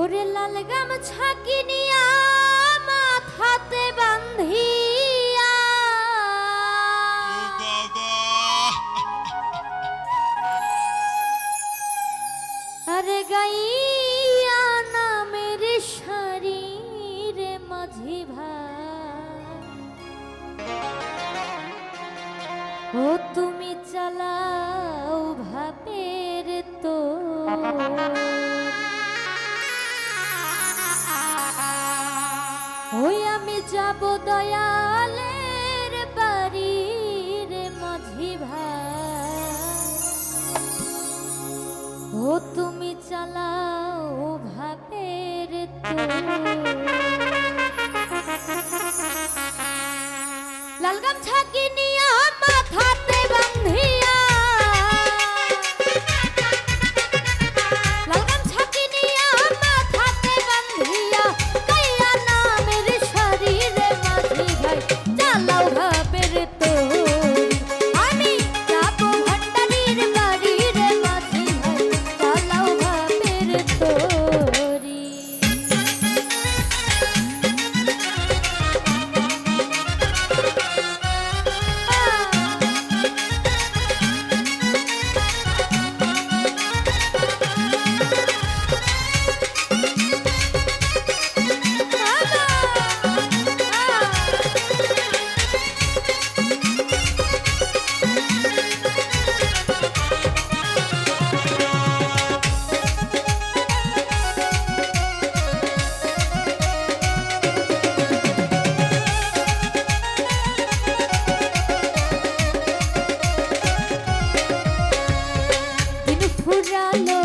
ওরে লাল গামছা কিনিয়া ওই আমি যাব দয়ালের বাড়ির মাঝি ভাই। ও তুমি চালাও ভাবের লালগাম ছাকিনি ঘুরালো